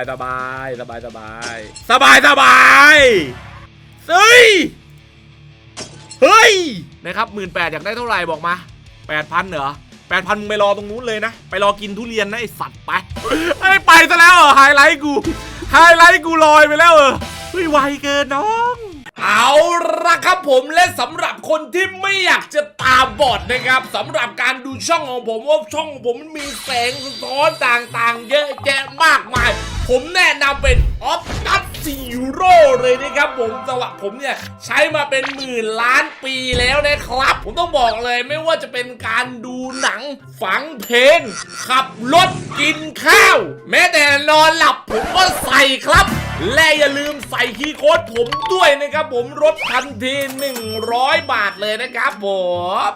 สบายสบายสบายสบายสบายเฮ้ยเฮ้ยนะครับหมื่นแปดอยากได้เท่าไหร่บอกมาแปดพันเหรอแปดพันมึงไปรอตรงนู้นเลยนะ ไปรอกินทุเรียนนะไอสัตว์ไปไอ้ยไปซะแล้วเหรอไฮไลท์กูไฮไลท์กูลอยไปแล้วเออเฮ้ยไวเกินน้องเอาละครับผมและสำหรับคนที่ไม่อยากจะตาบอดนะครับสำหรับการดูช่องของผมว่าช่องของผมมันมีแสงสะท้อนต่างๆ เยอะแยะมากมาย ผมแนะนำเป็นออฟตัสซีโร่เลยนะครับผมสำหรับผมเนี่ยใช้มาเป็นหมื่นล้านปีแล้วนะครับ ผมต้องบอกเลยไม่ว่าจะเป็นการดูหนังฝังเพลง ขับรถกินข้าว แม้แต่นอนหลับผมก็ใส่ครับและอย่าลืมใส่คีย์โค้ดผมด้วยนะครับผมลดทันที 100 บาทเลยนะครับผม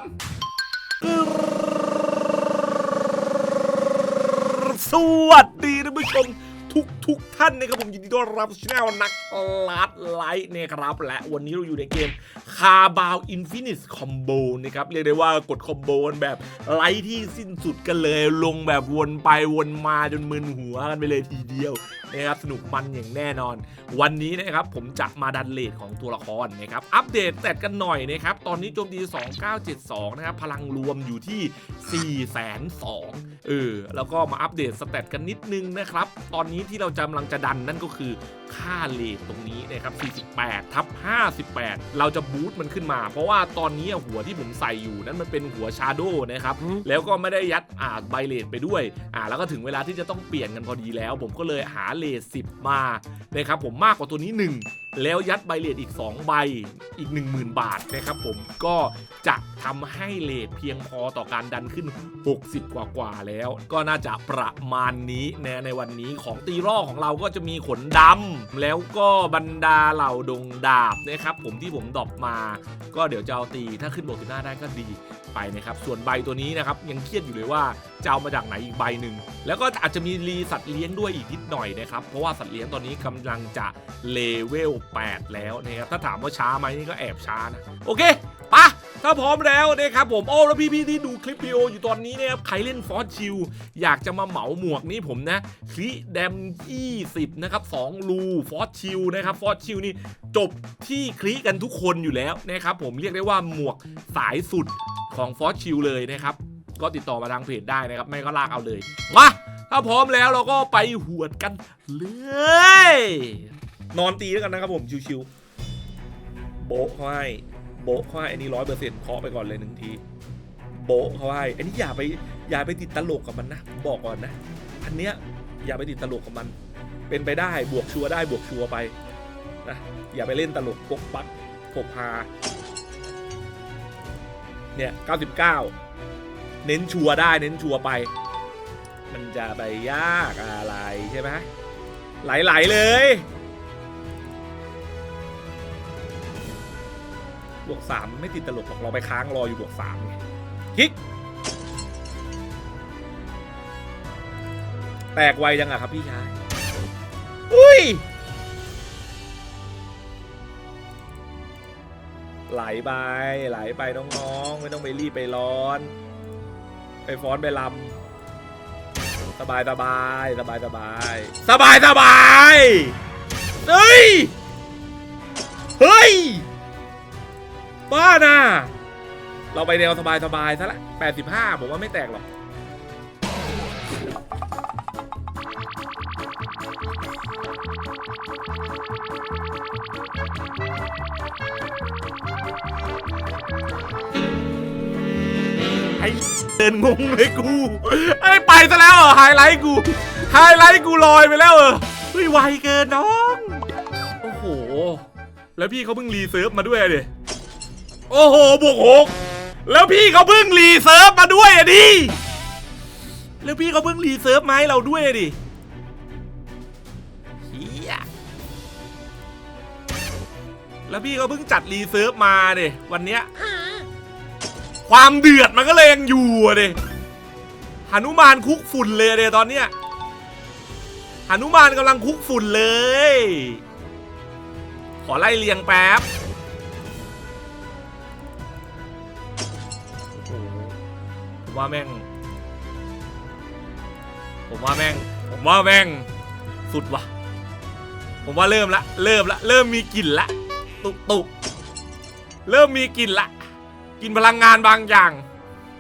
สวัสดีท่านผู้ชม ทุกทุกท่านนะครับผมยินดีต้อนรับช่องนักลัดไลท์นะครับและวันนี้เราอยู่ในเกมคาบาวอินฟินิ c คอมโบนะครับเรียกได้ว่ากดคอมโบกันแบบไลท์ที่สิ้นสุดกันเลยลงแบบวนไปวนมาจนมึนหัวกันไปเลยทีเดียวนะครับสนุกมันอย่างแน่นอน วันนี้นะครับผมจะมาดันเลทของตัวละครนะครับอัปเดตแตดกันหน่อยนะครับตอนนี้โจมตี 2972 นะครับพลังรวมอยู่ที่ 4 2 0 0เออแล้วก็มาอัปเดตสเตตกันนิดนึงนะครับตอนนี้ที่เรากำลังจะดันนั่นก็คือค่าเลทตรงนี้นะครับ 48 ทับ 58 เราจะบูตมันขึ้นมา เพราะว่าตอนนี้หัวที่ผมใส่อยู่นั้นมันเป็นหัวชาโดนะครับ แล้วก็ไม่ได้ยัดอ่าใบเลทไปด้วย อ่า แล้วก็ถึงเวลาที่จะต้องเปลี่ยนกันพอดีแล้ว ผมก็เลยหาเลท10 มานะครับผมมากกว่าตัวนี้ 1 แล้วยัดใบเลทอีก 2 ใบอีก 10,000 บาทนะครับผมก็จะทำให้เลทเพียงพอต่อการดันขึ้น 60 กว่ากว่าแล้ว ก็น่าจะประมาณนี้นะในวันนี้ของตีร่อของเราก็จะมีขนดำแล้วก็บรรดาเหล่าดงดาบนะครับผมที่ผมดรอปมา ก็เดี๋ยวจะเอาตีถ้าขึ้นบวกสิบห้าได้ก็ดี ไปนะครับส่วนใบตัวนี้นะครับยังเครียดอยู่เลยว่าจะเอามาจากไหนอีกใบหนึ่งแล้วก็อาจจะมีรีสัตว์เลี้ยงด้วยอีกนิดหน่อยนะครับเพราะว่าสัตว์เลี้ยงตอนนี้กำลังจะเลเวล 8 แล้วนะครับถ้าถามว่าช้าไหมนี่ก็แอบช้านะโอเคปะถ้าพร้อมแล้วนะครับผมโอ้แล้วพี่ๆที่ดูคลิปวิดีโออยู่ตอนนี้นะครับใครเล่นฟอสชิลอยากจะมาเหมาหมวกนี้ผมนะคลิแดม20นะครับ2รูฟอสชิลนะครับฟอสชิลนี่จบที่คลิกันทุกคนอยู่แล้วนะครับผมเรียกได้ว่าหมวกสายสุด ของฟอสชิลเลยนะครับ ก็ติดต่อมาทางเพจได้นะครับ ไม่ก็ลากเอาเลย มา ถ้าพร้อมแล้วเราก็ไปหวดกันเลย นอนตีแล้วกันนะครับผมชิวๆโบะเขาให้โบะเขาให้อันนี้ร้อยเปอร์เซ็นต์เคาะไปก่อนเลยหนึ่งที โบะเขาให้อันนี้อย่าไปอย่าไปติดตลกกับมันนะผมบอกก่อนนะ อันเนี้ยอย่าไปติดตลกกับมัน เป็นไปได้บวกชัวได้บวกชัวไปนะอย่าไปเล่นตลกปกปักปกพา เนี่ย99 เน้นชัวได้เน้นชัวไป มันจะไปยากอะไรใช่ไหมไหลๆเลยบวกสามไม่ติดตลกหรอกเราไปค้างรออยู่บวกสามไงคิก แตกไวจังอะครับพี่ชาย อุ้ย ไหลไปไหลไปน้องๆ ไม่ต้องไปรีบไปร้อน ไปฟ้อนไปลำสบายสบายสบายสบายสบายสบายเฮ้ยเฮ้ยบ้าน่ะเราไปแนวสบายสบายซะละ85 ผมว่าไม่แตกหรอก ดินงงเลยกูไอ้ไปซะแล้วเหรอไฮไลท์กูไฮไลท์กูลอยไปแล้วเออเฮ้ยไวเกินน้องโอ้โห แล้วพี่เขาเพิ่งรีเซิร์ฟมาด้วยดิโอ้โหบวกหกแล้วพี่เขาเพิ่งรีเซิร์ฟมาด้วยอะดิแล้วพี่เขาเพิ่งรีเซิร์ฟมาให้เราด้วยดิเฮียแล้วพี่เขาเพิ่งจัดรีเซิร์ฟมาเดิวันเนี้ย ความเดือดมันก็เลยยังอยู่อะดิหนุมานคุกฝุ่นเลยอะเดตอนเนี้ยหนุมานกำลังคุกฝุ่นเลย ขอไล่เลียงแป๊บผมว่าแม่ง ผมว่าแม่ง ผมว่าแม่ง สุดว่ะ ผมว่าเริ่มละ เริ่มละ เริ่มมีกลิ่นละ ตุกตุกเริ่มมีกลิ่นละ กินพลังงานบางอย่าง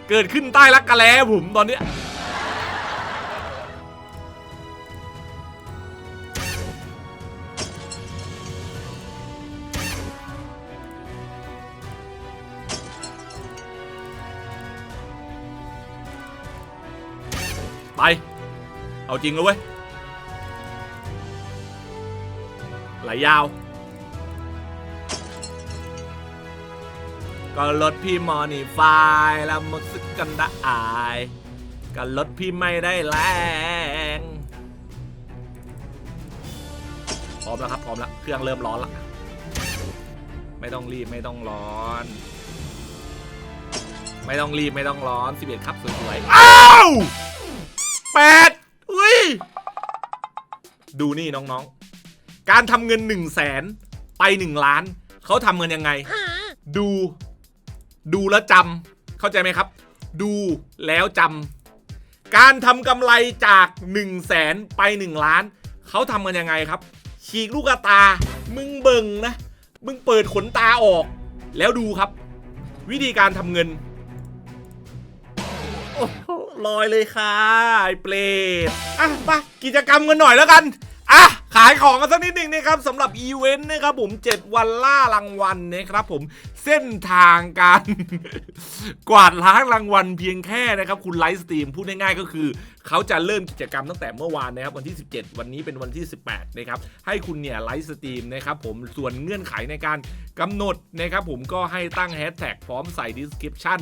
เกิดขึ้นใต้รักกะแลผมตอนเนี้ยไป เอาจริงเลยเว้ยไหลยาว ก็รถพี่มอนี่ไฟแล้วมุสึกกันได้อายก็รถพี่ไม่ได้แรงพร้อมแล้วครับพร้อมแล้วเครื่องเริ่มร้อนละไม่ต้องรีบไม่ต้องร้อน ไม่ต้องรีบไม่ต้องร้อน11ครับสวยๆอ้าวแปดอุ้ยดูนี่น้องๆ การทำเงิน1นึ่งแสนไป1ล้าน เขาทำเงินยังไง ดู ดูแล้วจำเข้าใจไหมครับ ดูแล้วจำการทำกำไรจาก1นึ่งแสนไป 1 ล้าน เขาทำกันยังไงครับ ฉีกลูกตา มึงเบิ่งนะ มึงเปิดขนตาออก แล้วดูครับ วิธีการทำเงินลอยเลยค่ะไอ้เปรตอะไปกิจกรรมกันหน่อยแล้วกัน อะขายของกันสักนิดหนึ่งนะครับสำหรับอีเวนต์นะครับผม 7 วันล่ารางวัลนะครับผมเส้นทางการ กวาดล้างรางวัลเพียงแค่นะครับ คุณไลฟ์สตรีมพูดง่ายๆก็คือ เขาจะเริ่มกิจกรรมตั้งแต่เมื่อวานนะครับวันที่ 17 วันนี้เป็นวันที่ 18นะครับให้คุณเนี่ยไลฟ์สตรีมนะครับผมส่วนเงื่อนไขในการกำหนดนะครับผมก็ให้ตั้งแฮชแท็กพร้อมใส่ description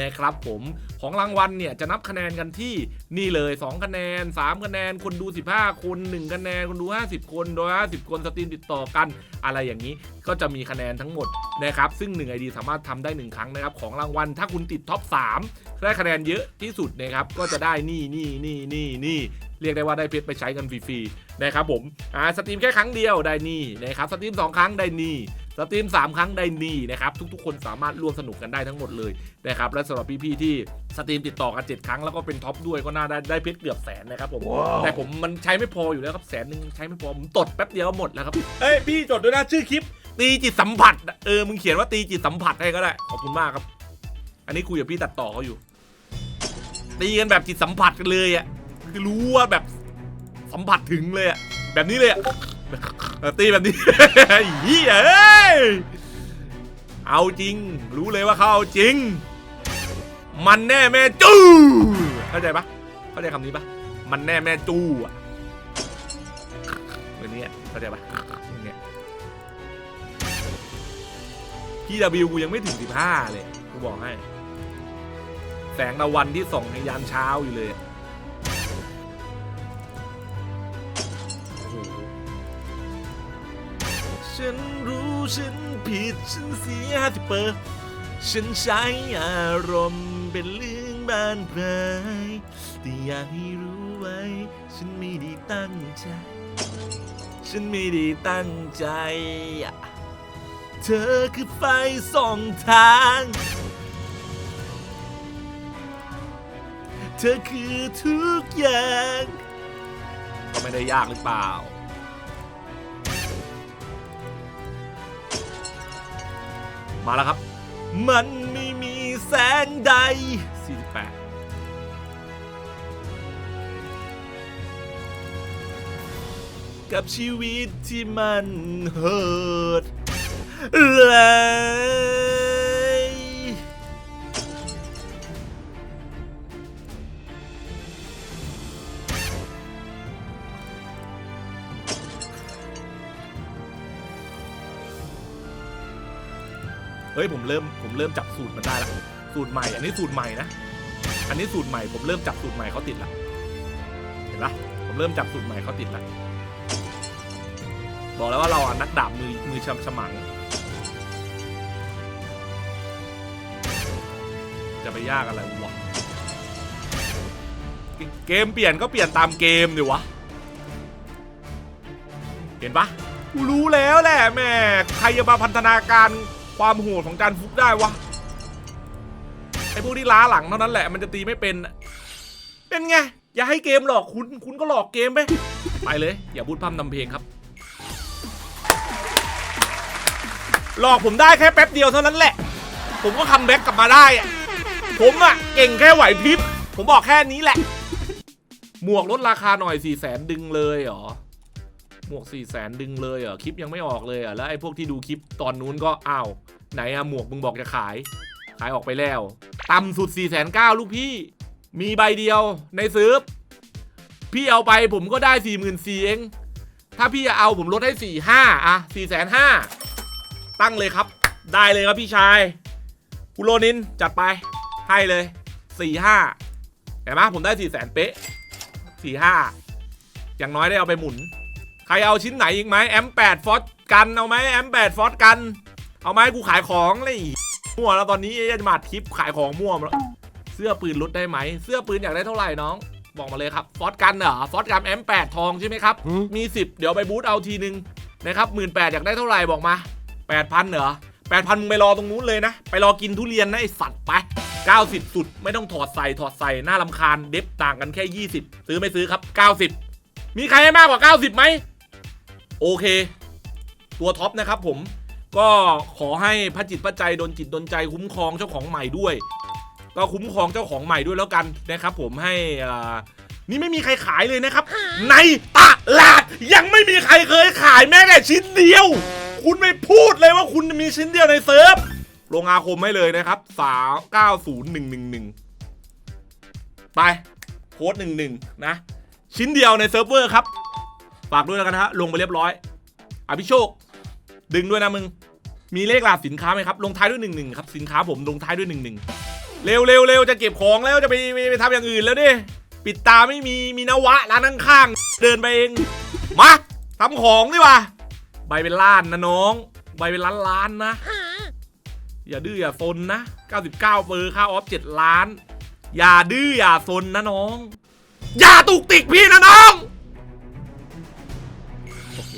นะครับผมของรางวัลเนี่ยจะนับคะแนนกันที่นี่เลย 2 คะแนน 3 คะแนน คนดู 15 คน 1 คะแนน คนดู 50 คนโดย50 คนสตรีมติดต่อกัน อะไรอย่างนี้ก็จะมีคะแนนทั้งหมดนะครับซึ่ง 1 ID สามารถทำได้ 1 ครั้งนะครับของรางวัลถ้าคุณติดท็อป 3 ได้คะแนนเยอะที่สุดนะครับก็จะได้นี่นี่นี่นี่นี่เรียกได้ว่าได้เพชรไปใช้กันฟรีๆนะครับผมอ่าสตรีมแค่ครั้งเดียวได้นี่นะครับสตรีม 2 ครั้งได้นี่สตรีม 3 ครั้งได้นี่นะครับทุกๆ คนสามารถร่วมสนุกกันได้ทั้งหมดเลยนะครับและสำหรับพี่ๆที่สตรีมติดต่อกัน7ครั้งแล้วก็เป็นท็อปด้วยก็น่าได้ได้เพชรเกือบแสนนะครับผมแต่ผมมันใช้ไม่พออยู่แล้วครับแสนหนึ่งใช้ไม่พอผมตดแป๊บเดียวก็หมดแล้วครับเอ้ยพี่จดด้วยนะชื่อคลิป ตีจิตสัมผัสเออมึงเขียนว่าตีจิตสัมผัสให้ก็ได้ขอบคุณมากครับ อันนี้คุยกับพี่ตัดต่อเขาอยู่ ตีกันแบบจิตสัมผัสกันเลยอะคือรู้ว่าแบบสัมผัสถึงเลยอะแบบนี้เลยอะตีแบบนี้เฮ้ยเอาจริง รู้เลยว่าเขาเอาจริง มันแน่แม่จู้เข้าใจปะเข้าใจคำนี้ปะมันแน่แม่จู้อะแบบนี้เข้าใจปะ พี่ดกูยังไม่ถึง 15 เลย กูบอกให้ แสงตะวันที่ส่องในยามเช้าอยู่เลยฉันรู้ฉันผิดฉันเสียที่เปิดฉันใช้อารมณ์เป็นเรื่องบานปลายแต่อยากให้รู้ไว้ ฉันไม่ได้ตั้งใจ ฉันไม่ได้ตั้งใจอะ เธอคือไฟส่องทาง เธอคือทุกอย่าง ก็ไม่ได้ยากหรือเปล่า มาแล้วครับ มันไม่มีแสงใด 48กับชีวิตที่มันเหิด เลยเฮ้ยผมเริ่มผมเริ่มจับสูตรมันได้ละสูตรใหม่ อันนี้สูตรใหม่นะ อันนี้สูตรใหม่ ผมเริ่มจับสูตรใหม่เขาติดละเห็นปะผมเริ่มจับสูตรใหม่เขาติดละบอกแล้วว่าเราอะนักดาบมือมือฉฉมัง จะไปยากอะไรวะเกมเปลี่ยนก็เปลี่ยนตามเกมดิวะ เห็นปะกูรู้แล้วแหละแม่ใครจะมาพันธนาการความโหดของจานฟุกได้วะไอ้พวกที่ล้าหลังเท่านั้นแหละมันจะตีไม่เป็น เป็นไง อย่าให้เกมหลอกคุณคุณก็หลอกเกมไปไปเลย อย่าพูดพร่ำทำเพลงครับ หลอกผมได้แค่แป๊บเดียวเท่านั้นแหละ ผมก็คัมแบ็กกลับมาได้อะ ผมอะเก่งแค่ไหวพริบ ผมบอกแค่นี้แหละ หมวกลดราคาหน่อยสี่แสนดึงเลยเหรอ หมวกสี่แสนดึงเลยเหรอ คลิปยังไม่ออกเลยเหรอ แล้วไอ้พวกที่ดูคลิปตอนนู้นก็อ้าว ไหนอะหมวกมึงบอกจะขาย ขายออกไปแล้ว ต่ำสุด4ี่แสนเก้าลูกพี่ มีใบเดียวในซื้อพี่เอาไปผมก็ได้4ี่หมื่นสี่เอง ถ้าพี่จะเอาผมลดให้สี่ห้าอะสี่แสนห้าตั้งเลยครับ ได้เลยครับพี่ชาย คุโรนินจัดไป ให้เลยสี่ห้าเห็นไหมผมได้สี่แสนเป๊ะสี่ห้าอย่างน้อยได้เอาไปหมุน ใครเอาชิ้นไหนอีกไหมแอมแปดฟอสกันเอาไหมแอมแปดฟอสกัน เอาไหมกูขายของเลยมั่วแล้วตอนนี้จะมาอัดคลิปขายของมั่วมาแล้วเสื้อปืนลดได้ไหม เสื้อปืนอยากได้เท่าไหร่น้อง บอกมาเลยครับ ฟอสกันเหรอ ฟอสกันแอมแปดทองใช่ไหมครับ มี 10 เดี๋ยวไปบูธเอาทีนึงนะครับหมื่นแปดอยากได้เท่าไหร่บอกมาแปดพันเหรอแปดพันมึงไปรอตรงนู้นเลยนะ ไปรอกินทุเรียนนะไอสัตว์ไป 90 สุดไม่ต้องถอดใส่ถอดใส่หน้าลำคาญเด็บต่างกันแค่ 20 ซื้อไม่ซื้อครับ 90 มีใครให้มากกว่า 90 ไหม โอเค ตัวท็อปนะครับผมก็ขอให้พระจิตพระใจโดนจิตโดนใจคุ้มครองเจ้าของใหม่ด้วย ก็คุ้มครองเจ้าของใหม่ด้วยแล้วกันนะครับผมให้อ่านี่ไม่มีใครขายเลยนะครับ ในตลาดยังไม่มีใครเคยขายแม้แต่ชิ้นเดียว คุณไม่พูดเลยว่าคุณมีชิ้นเดียวในเซิร์ฟ ลงอาคมให้เลยนะครับสาวเก้าศูนย์หนึ่งหนึ่งหนึ่งไปโค้ดหนึ่งหนึ่งนะ ชิ้นเดียวในเซิร์ฟเวอร์ครับ ฝากด้วยแล้วกันนะฮะลงไปเรียบร้อยอภิโชค ดึงด้วยนะมึง มีเลขหัสสินค้าไหมครับ ลงท้ายด้วยหนึ่งหนึ่งครับ สินค้าผมลงท้ายด้วยหนึ่งหนึ่งเร็วเร็วเร็วจะเก็บของแล้วจะไปไปไปทำอย่างอื่นแล้วดิปิดตาไม่มีมีนวะร้านข้างๆเดินไปเอง มาทำของดีกว่าใบเป็นล้านนะน้อง ใบเป็นล้านล้านนะ อย่าดื้ออย่าซนนะ 99เปอร์ค่าออฟ 7 ล้าน อย่าดื้ออย่าซนนะน้อง อย่าตุกติกพี่นะน้องโอเค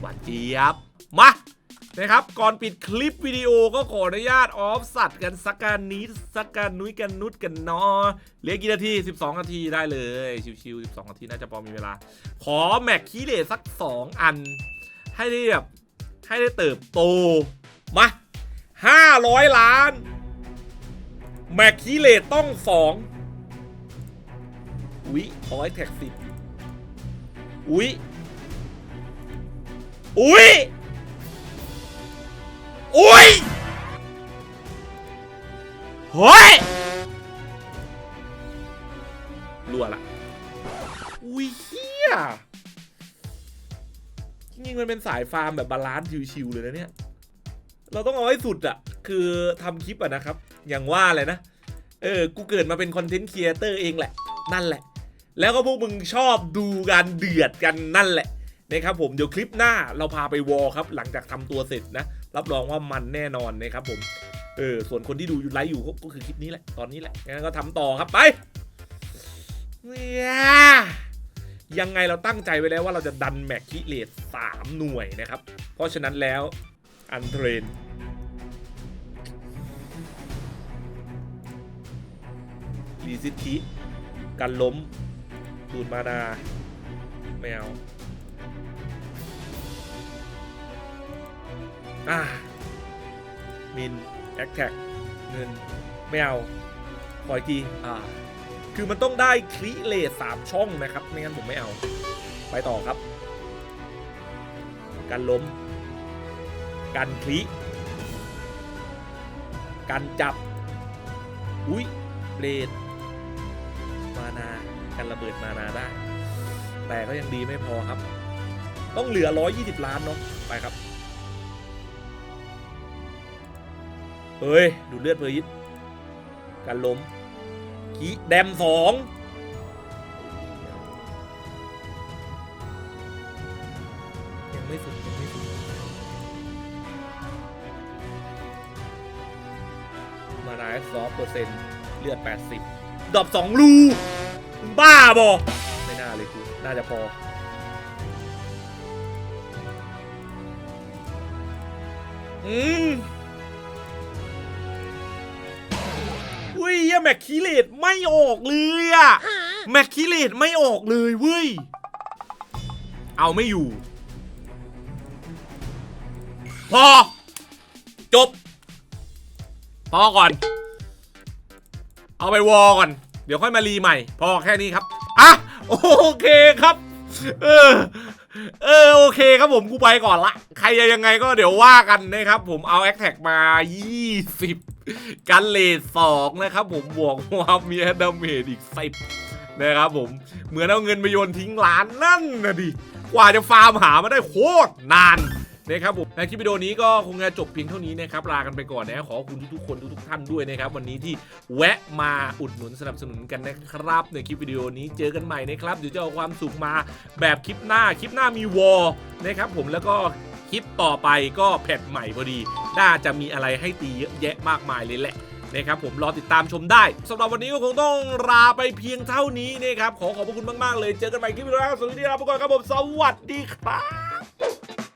หวานเจี๊ยบ มานะครับ ก่อนปิดคลิปวิดีโอก็ขออนุญาตออฟสัตว์กันสักการนิดสักการนุ้ยกันนุดกันนอเหลือกี่นาที 12 นาทีได้เลย ชิวๆ12 นาทีน่าจะพอมีเวลา ขอแม็กคีเลสัก 2 อัน ให้ได้แบบให้ได้เติบโต มา 500 ล้าน แม็กคีเลสต้อง2อุ๊ยขอให้แท็กสิบอุ๊ยอุ๊ยอุ๊ยเฮ้ยรัวละอุ๊ยเฮียจริงๆมันเป็นสายฟาร์มแบบบาลานซ์ชิวๆเลยนะเนี่ย เราต้องเอาให้สุดอะคือทำคลิปอะนะครับ อย่างว่าเลยนะ เออ กูเกิดมาเป็นคอนเทนต์ครีเอเตอร์เองแหละ นั่นแหละ แล้วก็พวกมึงชอบดูการเดือดกันนั่นแหละนะครับผมเดี๋ยวคลิปหน้าเราพาไปวอลครับ หลังจากทำตัวเสร็จนะ รับรองว่ามันแน่นอนนะครับผม เออ ส่วนคนที่ดูอยู่ไลฟ์อยู่ก็คือคลิปนี้แหละ ตอนนี้แหละ งั้นก็ทำต่อครับไปยยังไงเราตั้งใจไว้แล้วว่าเราจะดันแม็กคิเลตสามหน่วยนะครับ เพราะฉะนั้นแล้ว อันเทรนรีซิตคิกันล้ม ดูดมานาไม่เอาอ่ามิน แอคแท็กเงิน ไม่เอาขออีกทีอ่า คือมันต้องได้คลิเลสสามช่องนะครับ ไม่งั้นผมไม่เอา ไปต่อครับ การล้ม การคลิการจับ อุ้ยเบรดมานากันระเบิดมานาได้ แต่ก็ยังดีไม่พอครับ ต้องเหลือ 120 ล้านเนาะไปครับเฮ้ย ดูเลือดเพอยิดกันล้มกีแดมสอง มานาซอฟเปอร์เซ็นต์เลือด 80 ดอปสองรูมึงบ้าบอไม่น่าเลยกูน่าจะพอ อืมอุ้ยเฮ้ยแม็กคีเลตไม่ออกเลยอะแมคคิเลตไม่ออกเลยเว้ย เอาไม่อยู่ พอ อก่อน เอาไปวอก่อน เดี๋ยวค่อยมารีใหม่ พอแค่นี้ครับ อะ โอเคครับ เออ เออ โอเคครับผมกูไปก่อนละ ใครจะยังไงก็เดี๋ยวว่ากันนะครับ ผมเอาแอคแท็กมา 20 กันเลท2นะครับ ผมบวกความมีดาเมจอีก10นะครับผม เหมือนเอาเงินไปโยนทิ้งร้านนั่นนะดิ กว่าจะฟาร์มหามาได้โคตรนาน นะครับผมในคลิปวิดีโอนี้ก็คงจะจบเพียงเท่านี้นะครับลากันไปก่อนนะขอขอบคุณทุกๆคนทุกๆท่านด้วยนะครับวันนี้ที่แวะมาอุดหนุนสนับสนุนกันนะครับ ในคลิปวิดีโอนี้เจอกันใหม่นะครับเดี๋ยวจะเอาความสุขมาแบบคลิปหน้าคลิปหน้ามีวอลนะครับผมแล้วก็คลิปต่อไปก็แพทใหม่พอดี น่าจะมีอะไรให้ตีเยอะแยะมากมายเลยแหละนะครับผมรอติดตามชมได้สำหรับวันนี้ก็คงต้องลาไปเพียงเท่านี้นะครับขอขอบพระคุณมากๆเลยเจอกันใหม่คลิปวิดีโอหน้าสวัสดีครับทุกคนครับผมสวัสดีครับ